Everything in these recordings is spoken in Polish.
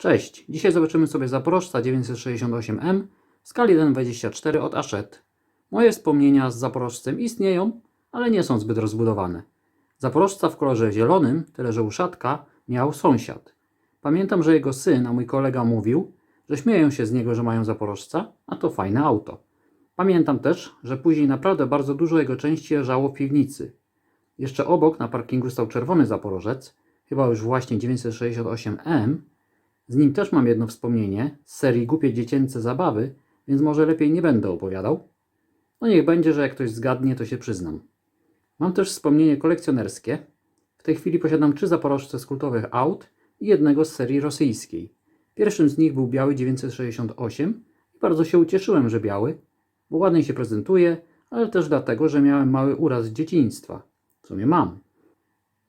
Cześć, dzisiaj zobaczymy sobie Zaporożca 968M w skali 1.24 od Ashet. Moje wspomnienia z Zaporożcem istnieją, ale nie są zbyt rozbudowane. Zaporożca w kolorze zielonym, tyle że uszatka, miał sąsiad. Pamiętam, że jego syn, a mój kolega mówił, że śmieją się z niego, że mają Zaporożca, a to fajne auto. Pamiętam też, że później naprawdę bardzo dużo jego części leżało w piwnicy. Jeszcze obok na parkingu stał czerwony Zaporożec, chyba już właśnie 968M, z nim też mam jedno wspomnienie z serii Głupie dziecięce zabawy, więc może lepiej nie będę opowiadał. No niech będzie, że jak ktoś zgadnie, to się przyznam. Mam też wspomnienie kolekcjonerskie. W tej chwili posiadam trzy zaporożce z kultowych aut i jednego z serii rosyjskiej. Pierwszym z nich był biały 968 i bardzo się ucieszyłem, że biały, bo ładnie się prezentuje, ale też dlatego, że miałem mały uraz z dzieciństwa. W sumie mam.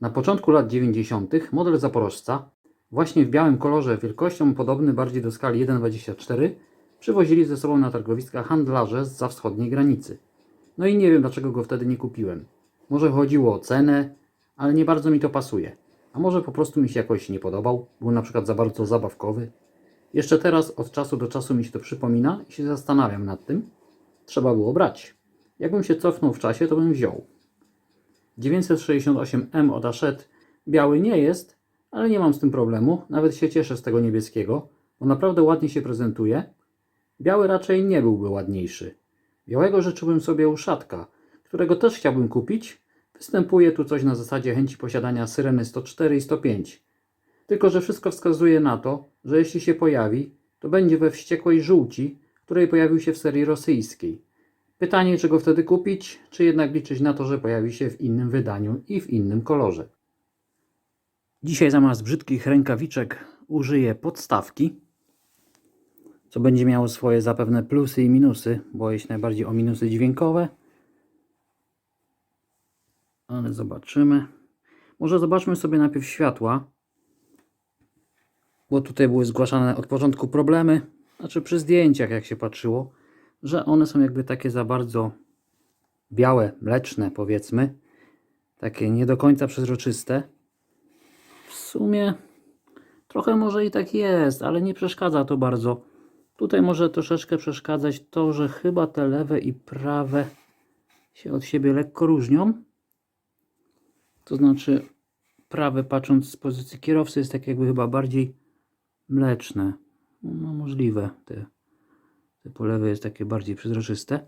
Na początku lat 90. model Zaporożca, właśnie w białym kolorze, wielkością podobny bardziej do skali 1.24, przywozili ze sobą na targowiska handlarze z za wschodniej granicy. No i nie wiem dlaczego go wtedy nie kupiłem. Może chodziło o cenę, ale nie bardzo mi to pasuje. A może po prostu mi się jakoś nie podobał, był na przykład za bardzo zabawkowy. Jeszcze teraz od czasu do czasu mi się to przypomina i się zastanawiam nad tym. Trzeba było brać. Jakbym się cofnął w czasie, to bym wziął. 968M od Ashet biały nie jest, ale nie mam z tym problemu. Nawet się cieszę z tego niebieskiego, bo naprawdę ładnie się prezentuje. Biały raczej nie byłby ładniejszy. Białego życzyłbym sobie uszatka, którego też chciałbym kupić. Występuje tu coś na zasadzie chęci posiadania Syreny 104 i 105. Tylko, że wszystko wskazuje na to, że jeśli się pojawi, to będzie we wściekłej żółci, której pojawił się w serii rosyjskiej. Pytanie, czy go wtedy kupić, czy jednak liczyć na to, że pojawi się w innym wydaniu i w innym kolorze. Dzisiaj zamiast brzydkich rękawiczek użyję podstawki, co będzie miało swoje zapewne plusy i minusy. Boję się najbardziej o minusy dźwiękowe. Ale zobaczymy. Może zobaczmy sobie najpierw światła, bo tutaj były zgłaszane od początku problemy, znaczy przy zdjęciach jak się patrzyło, że one są jakby takie za bardzo białe, mleczne powiedzmy, takie nie do końca przezroczyste. W sumie trochę może i tak jest, ale nie przeszkadza to bardzo. Tutaj może troszeczkę przeszkadzać to, że chyba te lewe i prawe się od siebie lekko różnią. To znaczy prawe patrząc z pozycji kierowcy jest tak jakby chyba bardziej mleczne. No możliwe. Te, te po lewej jest takie bardziej przezroczyste.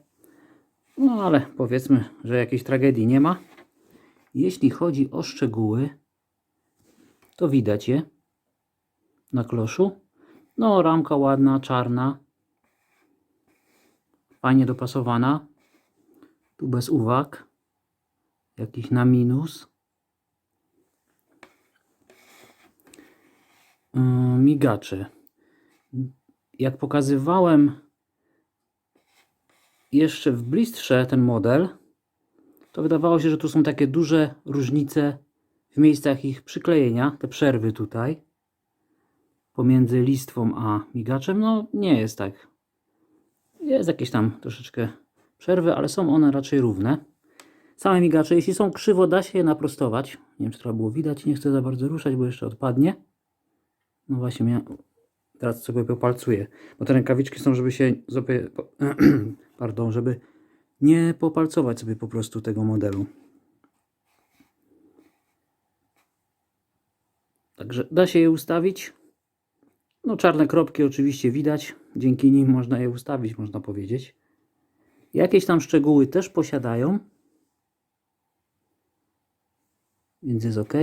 No ale powiedzmy, że jakiejś tragedii nie ma. Jeśli chodzi o szczegóły, to widać je na kloszu. No, ramka ładna, czarna. Fajnie dopasowana. Tu bez uwag. Jakiś na minus. Yy, migacze. Jak pokazywałem jeszcze w blistrze ten model, to wydawało się, że tu są takie duże różnice w miejscach ich przyklejenia, te przerwy tutaj pomiędzy listwą a migaczem, no nie jest tak. Jest jakieś tam troszeczkę przerwy, ale są one raczej równe. Same migacze, jeśli są krzywo, da się je naprostować. Nie wiem, czy trzeba było widać, nie chcę za bardzo ruszać, bo jeszcze odpadnie. No właśnie, teraz sobie popalcuję, bo te rękawiczki są, żeby się pardon, żeby nie popalcować sobie po prostu tego modelu. Także da się je ustawić. No czarne kropki oczywiście widać. Dzięki nim można je ustawić, można powiedzieć. Jakieś tam szczegóły też posiadają. Więc jest ok.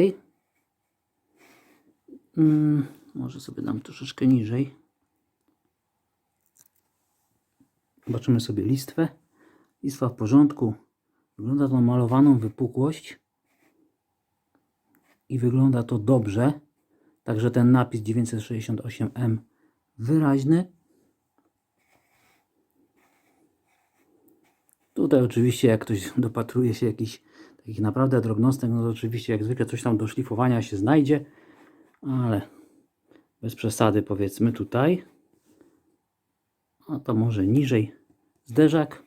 Mm, może sobie dam troszeczkę niżej. Zobaczymy sobie listwę. Listwa w porządku. Wygląda to na malowaną wypukłość. I wygląda to dobrze. Także ten napis 968M wyraźny. Tutaj oczywiście jak ktoś dopatruje się jakichś takich naprawdę drobnostek, no to oczywiście jak zwykle coś tam do szlifowania się znajdzie, ale bez przesady powiedzmy tutaj. A to może niżej zderzak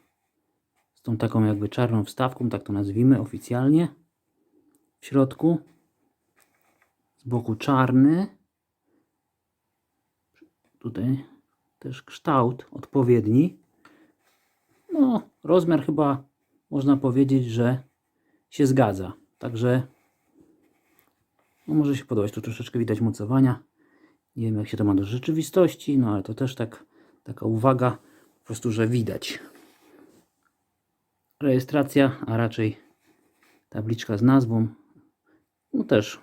z tą taką jakby czarną wstawką, tak to nazwijmy oficjalnie. W środku z boku czarny. tutaj też kształt odpowiedni. No, rozmiar chyba można powiedzieć, że się zgadza. Także no może się podobać. Tu troszeczkę widać mocowania. Nie wiem, jak się to ma do rzeczywistości, no ale to też tak, taka uwaga, po prostu, że widać. Rejestracja, a raczej tabliczka z nazwą. No też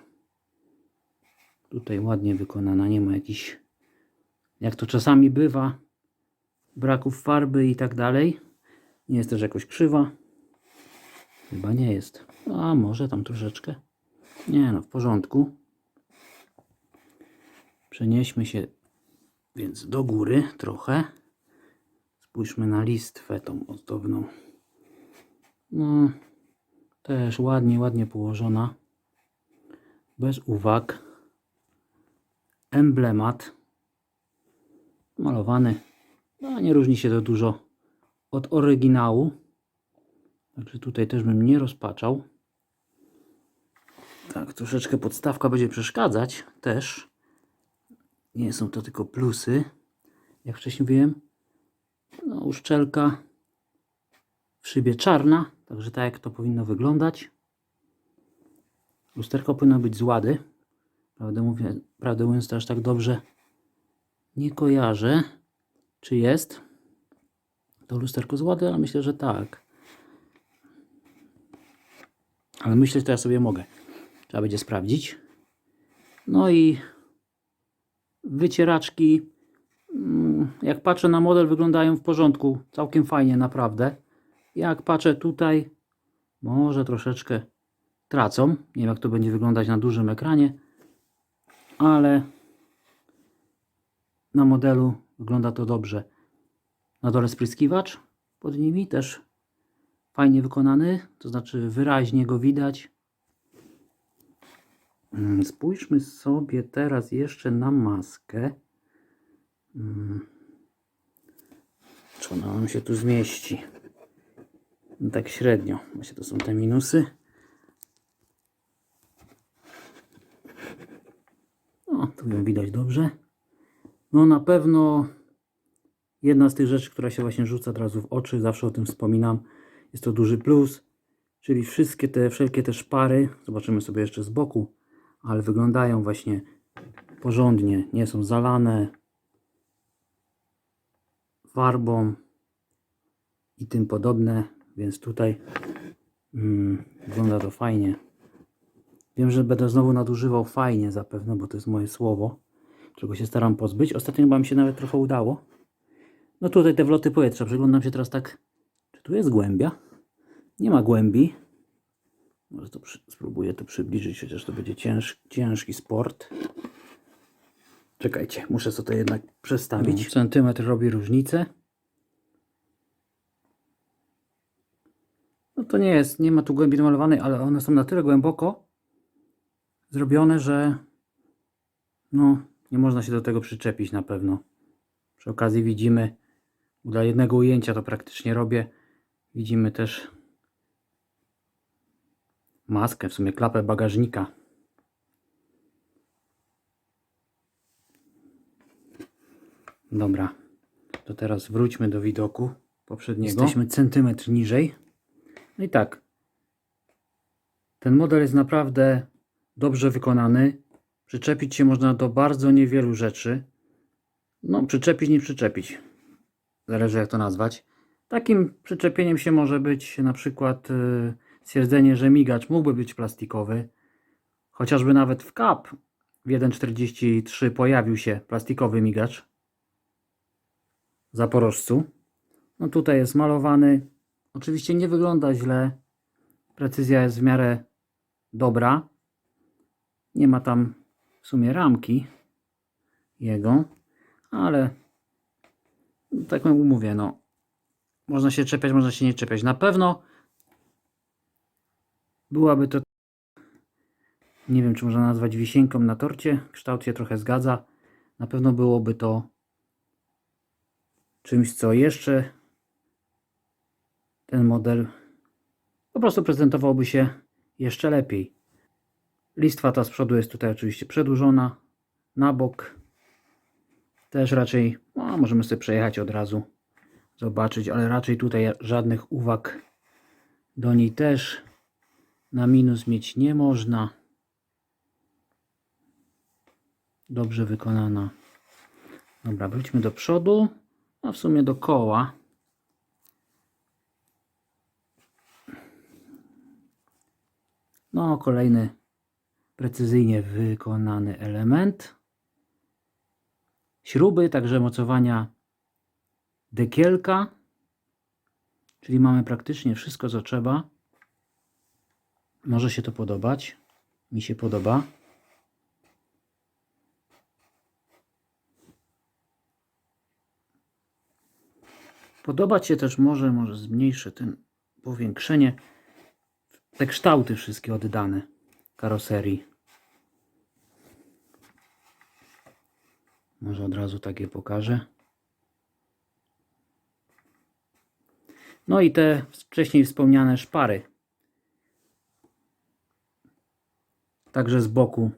tutaj ładnie wykonana. Nie ma jakichś, jak to czasami bywa, braków farby i tak dalej. Nie jest też jakoś krzywa. Chyba nie jest. A może tam troszeczkę. Nie no, w porządku. Przenieśmy się więc do góry trochę. Spójrzmy na listwę tą ozdobną. No, też ładnie, ładnie położona. Bez uwag. Emblemat. Malowany. No, nie różni się to dużo od oryginału. Także tutaj też bym nie rozpaczał. Tak, troszeczkę podstawka będzie przeszkadzać też. Nie są to tylko plusy. Jak wcześniej mówiłem. No, uszczelka w szybie czarna. Także tak jak to powinno wyglądać. Lusterko powinno być z łady. Prawdę, mówię, prawdę mówiąc to aż tak dobrze nie kojarzę. Czy jest to lusterko z łady, ale myślę, że tak. Ale myślę, że to ja sobie mogę. Trzeba będzie sprawdzić. No i wycieraczki. mm, Jak patrzę na model, wyglądają w porządku. Całkiem fajnie, naprawdę. Jak patrzę tutaj, może troszeczkę tracą. Nie wiem, jak to będzie wyglądać na dużym ekranie, ale na modelu wygląda to dobrze. Na dole spryskiwacz pod nimi też fajnie wykonany, to znaczy wyraźnie go widać. Mm, Spójrzmy sobie teraz jeszcze na maskę. Mm. Czy ona nam się tu zmieści? No tak średnio. Właśnie to są te minusy. Tu ją widać dobrze. No na pewno jedna z tych rzeczy, która się właśnie rzuca od razu w oczy, zawsze o tym wspominam, jest to duży plus, czyli wszystkie te, wszelkie te szpary, zobaczymy sobie jeszcze z boku, ale wyglądają właśnie porządnie, nie są zalane farbą i tym podobne, więc tutaj mm, wygląda to fajnie. Wiem, że będę znowu nadużywał fajnie zapewne, bo to jest moje słowo, czego się staram pozbyć. Ostatnio chyba mi się nawet trochę udało. No tutaj te wloty powietrza, przyglądam się teraz tak, czy tu jest głębia? Nie ma głębi. Może to przy, spróbuję to przybliżyć, chociaż to będzie cięż, ciężki sport. Czekajcie, muszę sobie to jednak przestawić. No, centymetr robi różnicę. No to nie jest, nie ma tu głębi namalowanej, ale one są na tyle głęboko zrobione, że no nie można się do tego przyczepić na pewno. Przy okazji widzimy, dla jednego ujęcia to praktycznie robię, widzimy też maskę, w sumie klapę bagażnika. Dobra, to teraz wróćmy do widoku poprzedniego. Jesteśmy centymetr niżej. No i tak, ten model jest naprawdę dobrze wykonany. Przyczepić się można do bardzo niewielu rzeczy. No, przyczepić, nie przyczepić. Zależy jak to nazwać. Takim przyczepieniem się może być na przykład y, stwierdzenie, że migacz mógłby być plastikowy. Chociażby nawet w CAP w 1.43 pojawił się plastikowy migacz Zaporożcu. No tutaj jest malowany. Oczywiście nie wygląda źle. Precyzja jest w miarę dobra. Nie ma tam w sumie ramki jego, ale tak jak mówię, no można się czepiać, można się nie czepiać. Na pewno byłaby to nie wiem, czy można nazwać wisienką na torcie. Kształt się trochę zgadza. Na pewno byłoby to czymś, co jeszcze ten model po prostu prezentowałby się jeszcze lepiej. Listwa ta z przodu jest tutaj oczywiście przedłużona na bok. Też raczej, no, możemy sobie przejechać od razu, zobaczyć, ale raczej tutaj żadnych uwag do niej też na minus mieć nie można. Dobrze wykonana. Dobra, wróćmy do przodu, a w sumie do koła. No, kolejny precyzyjnie wykonany element. Śruby, także mocowania dekielka, czyli mamy praktycznie wszystko, co trzeba. Może się to podobać. Mi się podoba. Podobać się też może, może zmniejszę ten powiększenie, te kształty wszystkie oddane karoserii. Może od razu takie pokażę. No i te wcześniej wspomniane szpary. Także z boku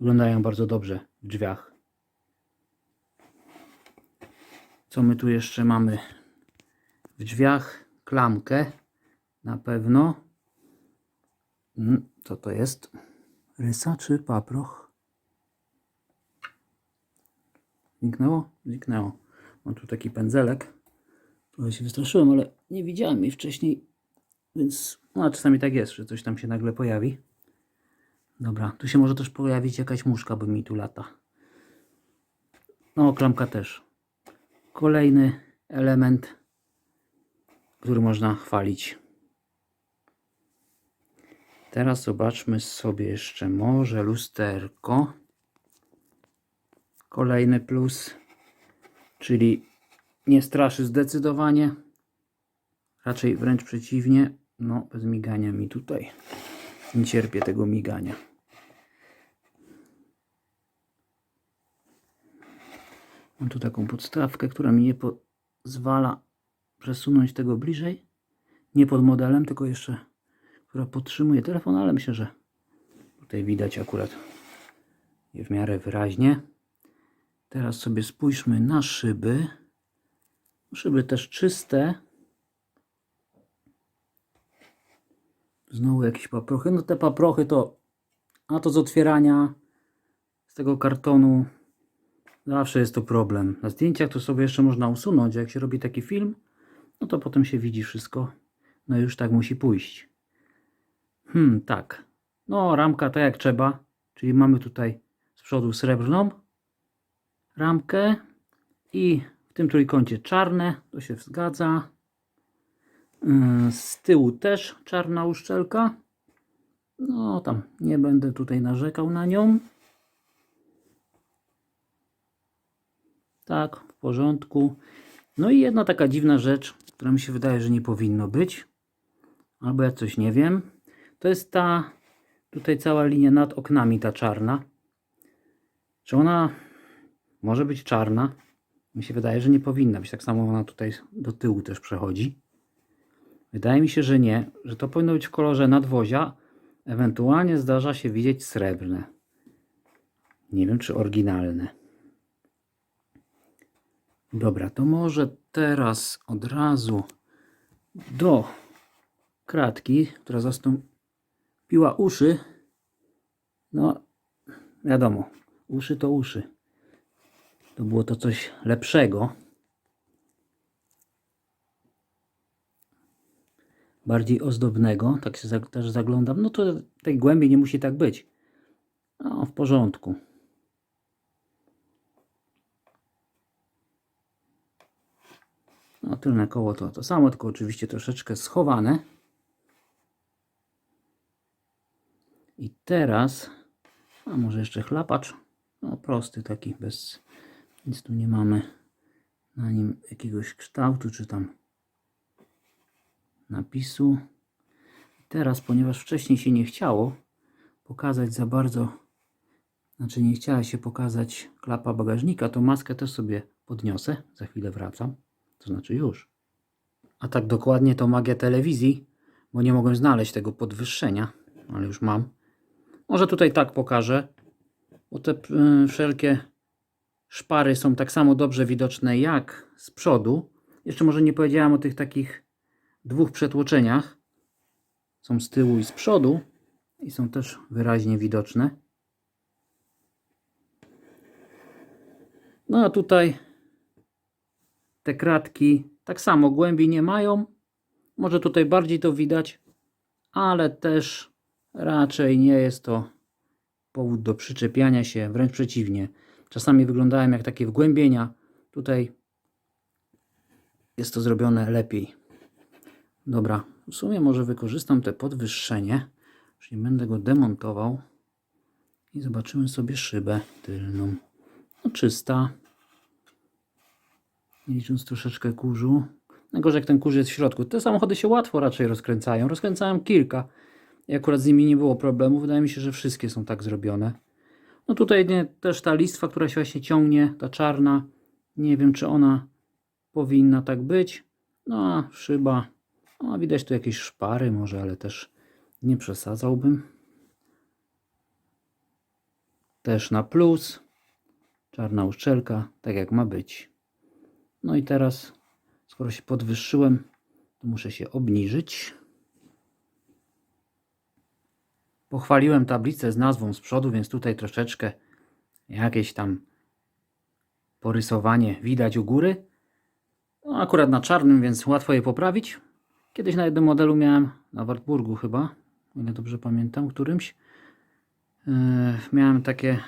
wyglądają bardzo dobrze w drzwiach. Co my tu jeszcze mamy? W drzwiach klamkę na pewno. Mm, Co to jest? Rysa czy paproch? Zniknęło? Zniknęło. Mam tu taki pędzelek. Trochę się wystraszyłem, ale nie widziałem jej wcześniej, więc no, czasami tak jest, że coś tam się nagle pojawi. Dobra, tu się może też pojawić jakaś muszka, bo mi tu lata. No, klamka też. Kolejny element, który można chwalić. Teraz zobaczmy sobie jeszcze może lusterko. Kolejny plus, czyli nie straszy zdecydowanie. Raczej wręcz przeciwnie. No, bez migania mi tutaj. Nie cierpię tego migania. Mam tu taką podstawkę, która mi nie pozwala przesunąć tego bliżej. Nie pod modelem, tylko jeszcze, która podtrzymuje telefon, ale myślę, że tutaj widać akurat je w miarę wyraźnie. Teraz sobie spójrzmy na szyby. Szyby też czyste. Znowu jakieś paprochy. No te paprochy to, a to z otwierania z tego kartonu zawsze jest to problem. Na zdjęciach to sobie jeszcze można usunąć, jak się robi taki film, no to potem się widzi wszystko. No już tak musi pójść. Hmm, tak. No ramka tak jak trzeba, czyli mamy tutaj z przodu srebrną ramkę i w tym trójkącie czarne, to się zgadza. Yy, Z tyłu też czarna uszczelka. No tam nie będę tutaj narzekał na nią. Tak, w porządku. No i jedna taka dziwna rzecz, która mi się wydaje, że nie powinno być. Albo ja coś nie wiem. To jest ta tutaj cała linia nad oknami, ta czarna. Czy ona może być czarna? Mi się wydaje, że nie powinna być. Tak samo ona tutaj do tyłu też przechodzi. Wydaje mi się, że nie, że to powinno być w kolorze nadwozia. Ewentualnie zdarza się widzieć srebrne. Nie wiem, czy oryginalne. Dobra, to może teraz od razu do kratki, która zastąpiła uszy. No, wiadomo, uszy to uszy. To było to coś lepszego. Bardziej ozdobnego, tak się też zaglądam. No to tej głębi nie musi tak być. No, w porządku. No, tylne koło to to samo, tylko oczywiście troszeczkę schowane. I teraz, a może jeszcze chlapacz, no prosty taki, bez nic tu nie mamy na nim jakiegoś kształtu, czy tam napisu. Teraz, ponieważ wcześniej się nie chciało pokazać za bardzo, znaczy nie chciała się pokazać klapa bagażnika, to maskę też sobie podniosę, za chwilę wracam, to znaczy już. A tak dokładnie to magia telewizji, bo nie mogłem znaleźć tego podwyższenia, ale już mam. Może tutaj tak pokażę, bo te y, wszelkie szpary są tak samo dobrze widoczne jak z przodu. Jeszcze może nie powiedziałem o tych takich dwóch przetłoczeniach. Są z tyłu i z przodu i są też wyraźnie widoczne. No a tutaj te kratki tak samo głębi nie mają. Może tutaj bardziej to widać, ale też raczej nie jest to powód do przyczepiania się, wręcz przeciwnie. Czasami wyglądają jak takie wgłębienia. Tutaj jest to zrobione lepiej. Dobra, w sumie może wykorzystam te podwyższenie, czyli będę go demontował i zobaczymy sobie szybę tylną. No czysta. Nie licząc troszeczkę kurzu. Najgorzej jak ten kurz jest w środku. Te samochody się łatwo raczej rozkręcają. Rozkręcałem kilka. I akurat z nimi nie było problemu. Wydaje mi się, że wszystkie są tak zrobione. No tutaj też ta listwa, która się właśnie ciągnie, ta czarna. Nie wiem, czy ona powinna tak być. No szyba. No, widać tu jakieś szpary może, ale też nie przesadzałbym. Też na plus. Czarna uszczelka, tak jak ma być. No i teraz, skoro się podwyższyłem, to muszę się obniżyć. Pochwaliłem tablicę z nazwą z przodu, więc tutaj troszeczkę jakieś tam porysowanie widać u góry. No, akurat na czarnym, więc łatwo je poprawić. Kiedyś na jednym modelu miałem, na Wartburgu chyba, o ile dobrze pamiętam, którymś. Yy, miałem takie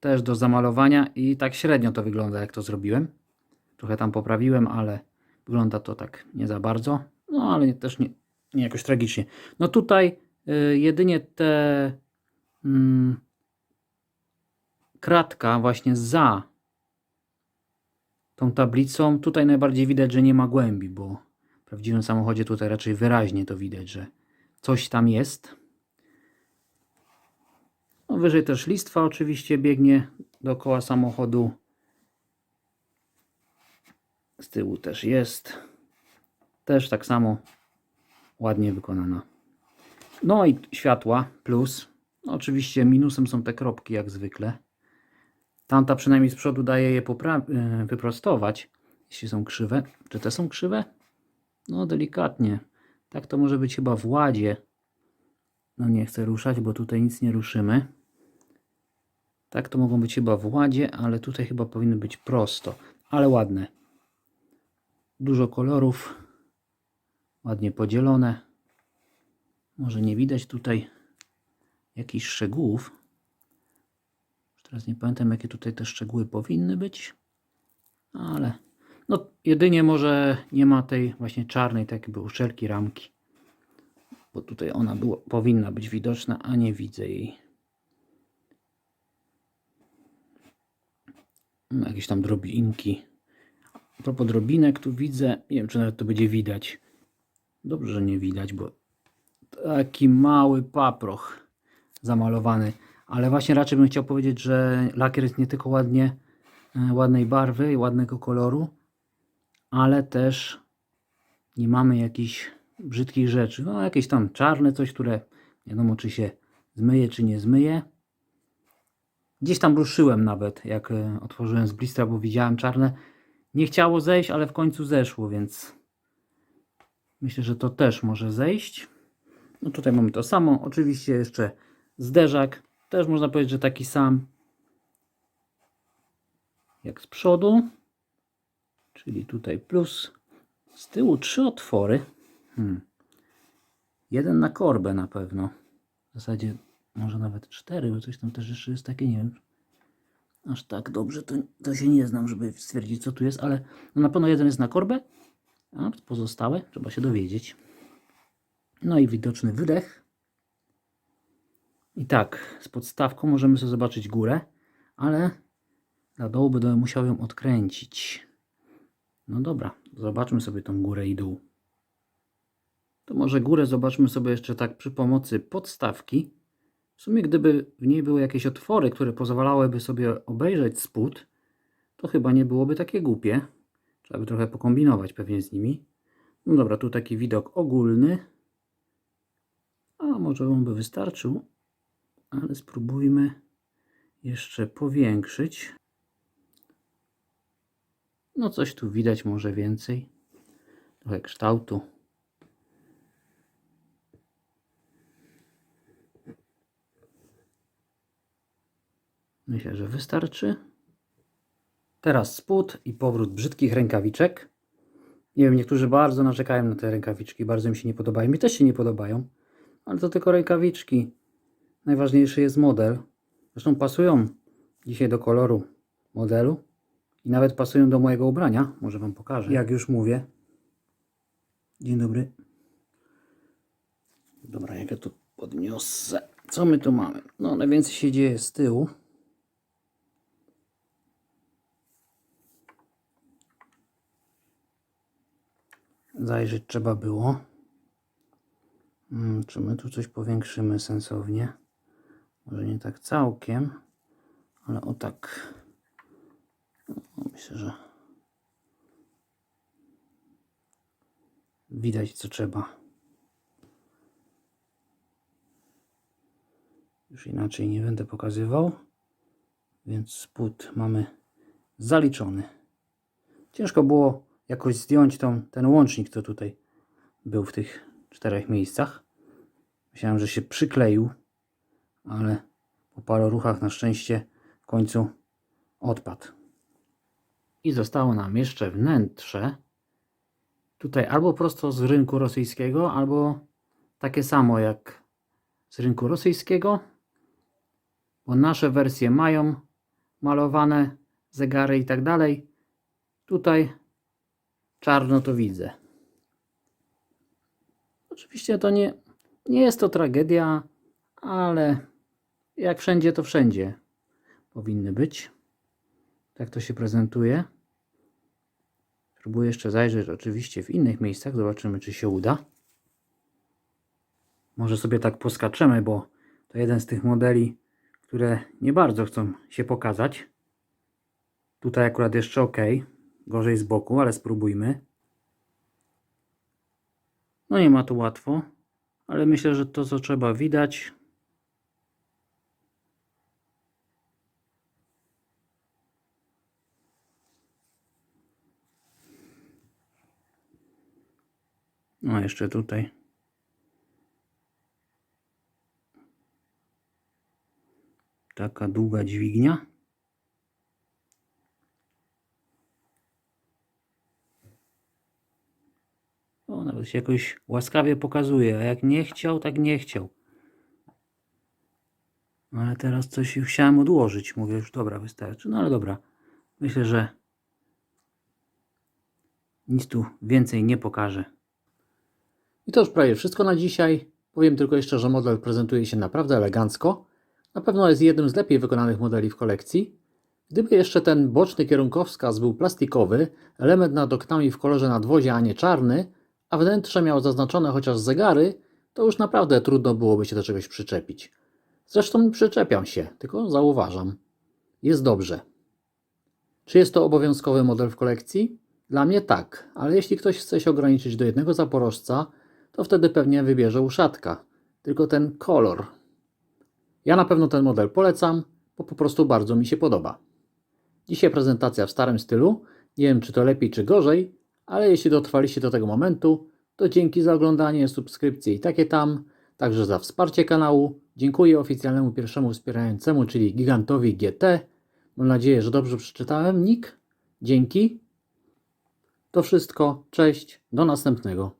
też do zamalowania i tak średnio to wygląda, jak to zrobiłem. Trochę tam poprawiłem, ale wygląda to tak nie za bardzo. No ale też nie, nie jakoś tragicznie. No tutaj jedynie te mm, kratka właśnie za tą tablicą. Tutaj najbardziej widać, że nie ma głębi, bo w prawdziwym samochodzie tutaj raczej wyraźnie to widać, że coś tam jest. No, wyżej też listwa oczywiście biegnie dookoła samochodu. Z tyłu też jest. Też tak samo ładnie wykonana. No i światła plus. No oczywiście minusem są te kropki jak zwykle. Tamta przynajmniej z przodu daje je yy, wyprostować, jeśli są krzywe. Czy te są krzywe? No delikatnie. Tak to może być chyba w ładzie. No nie chcę ruszać, bo tutaj nic nie ruszymy. Tak to mogą być chyba w ładzie, ale tutaj chyba powinny być prosto. Ale ładne. Dużo kolorów. Ładnie podzielone. Może nie widać tutaj jakichś szczegółów. Już teraz nie pamiętam, jakie tutaj te szczegóły powinny być. Ale no jedynie może nie ma tej właśnie czarnej, tak jakby uszczelki ramki. Bo tutaj ona było, powinna być widoczna, a nie widzę jej. No, jakieś tam drobinki. A propos drobinek, tu widzę, nie wiem czy nawet to będzie widać. Dobrze, że nie widać, bo taki mały paproch zamalowany. Ale właśnie raczej bym chciał powiedzieć, że lakier jest nie tylko ładnie, e, ładnej barwy i ładnego koloru, ale też nie mamy jakichś brzydkich rzeczy. No jakieś tam czarne coś, które nie wiadomo czy się zmyje, czy nie zmyje. Gdzieś tam ruszyłem nawet, jak e, otworzyłem z blistra, bo widziałem czarne. Nie chciało zejść, ale w końcu zeszło, więc myślę, że to też może zejść. No tutaj mamy to samo. Oczywiście jeszcze zderzak. Też można powiedzieć, że taki sam jak z przodu. Czyli tutaj plus. Z tyłu trzy otwory. Hmm. Jeden na korbę na pewno. W zasadzie może nawet cztery, bo coś tam też jeszcze jest takie, nie wiem. Aż tak dobrze to, to się nie znam, żeby stwierdzić co tu jest, ale no na pewno jeden jest na korbę, a pozostałe trzeba się dowiedzieć. No i widoczny wydech. I tak, z podstawką możemy sobie zobaczyć górę, ale na dołu będę musiał ją odkręcić. No dobra, zobaczmy sobie tą górę i dół. To może górę zobaczmy sobie jeszcze tak przy pomocy podstawki. W sumie gdyby w niej były jakieś otwory, które pozwalałyby sobie obejrzeć spód, to chyba nie byłoby takie głupie. Trzeba by trochę pokombinować pewnie z nimi. No dobra, tu taki widok ogólny. Może on by wystarczył, ale spróbujmy jeszcze powiększyć. No coś tu widać może więcej. Trochę kształtu. Myślę, że wystarczy. Teraz spód i powrót brzydkich rękawiczek. Nie wiem, niektórzy bardzo narzekają na te rękawiczki, bardzo mi się nie podobają. Mi też się nie podobają, ale to tylko rękawiczki. Najważniejszy jest model. Zresztą pasują dzisiaj do koloru modelu i nawet pasują do mojego ubrania. Może Wam pokażę. Jak już mówię. Dzień dobry. Dobra, jak ja tu podniosę. Co my tu mamy? No, najwięcej się dzieje z tyłu. Zajrzeć trzeba było. Hmm, czy my tu coś powiększymy sensownie? Może nie tak całkiem, ale o tak. Myślę, że widać co trzeba. Już inaczej nie będę pokazywał, więc spód mamy zaliczony. Ciężko było jakoś zdjąć tą, ten łącznik, co tutaj był w tych czterech miejscach. Myślałem, że się przykleił, ale po paru ruchach na szczęście w końcu odpadł. I zostało nam jeszcze wnętrze. Tutaj albo prosto z rynku rosyjskiego, albo takie samo jak z rynku rosyjskiego, bo nasze wersje mają malowane zegary i tak dalej. Tutaj czarno to widzę. Oczywiście to nie, nie jest to tragedia, ale jak wszędzie, to wszędzie powinny być. Tak to się prezentuje. Spróbuję jeszcze zajrzeć oczywiście w innych miejscach. Zobaczymy, czy się uda. Może sobie tak poskaczemy, bo to jeden z tych modeli, które nie bardzo chcą się pokazać. Tutaj akurat jeszcze ok. Gorzej z boku, ale spróbujmy. No nie ma tu łatwo, ale myślę, że to co trzeba widać. No jeszcze tutaj. Taka długa dźwignia. O, nawet się jakoś łaskawie pokazuje, a jak nie chciał, tak nie chciał. No ale teraz coś chciałem odłożyć. Mówię już, dobra, wystarczy. No ale dobra. Myślę, że nic tu więcej nie pokażę. I to już prawie wszystko na dzisiaj. Powiem tylko jeszcze, że model prezentuje się naprawdę elegancko. Na pewno jest jednym z lepiej wykonanych modeli w kolekcji. Gdyby jeszcze ten boczny kierunkowskaz był plastikowy, element nad oknami w kolorze nadwozia, a nie czarny, a wnętrze miało zaznaczone chociaż zegary, to już naprawdę trudno byłoby się do czegoś przyczepić. Zresztą przyczepiam się, tylko zauważam. Jest dobrze. Czy jest to obowiązkowy model w kolekcji? Dla mnie tak, ale jeśli ktoś chce się ograniczyć do jednego zaporożca, to wtedy pewnie wybierze uszatka. Tylko ten kolor. Ja na pewno ten model polecam, bo po prostu bardzo mi się podoba. Dzisiaj prezentacja w starym stylu. Nie wiem, czy to lepiej, czy gorzej, ale jeśli dotrwaliście do tego momentu, to dzięki za oglądanie, subskrypcje i takie tam, także za wsparcie kanału. Dziękuję oficjalnemu pierwszemu wspierającemu, czyli Gigantowi GT. Mam nadzieję, że dobrze przeczytałem nick. Dzięki. To wszystko. Cześć. Do następnego.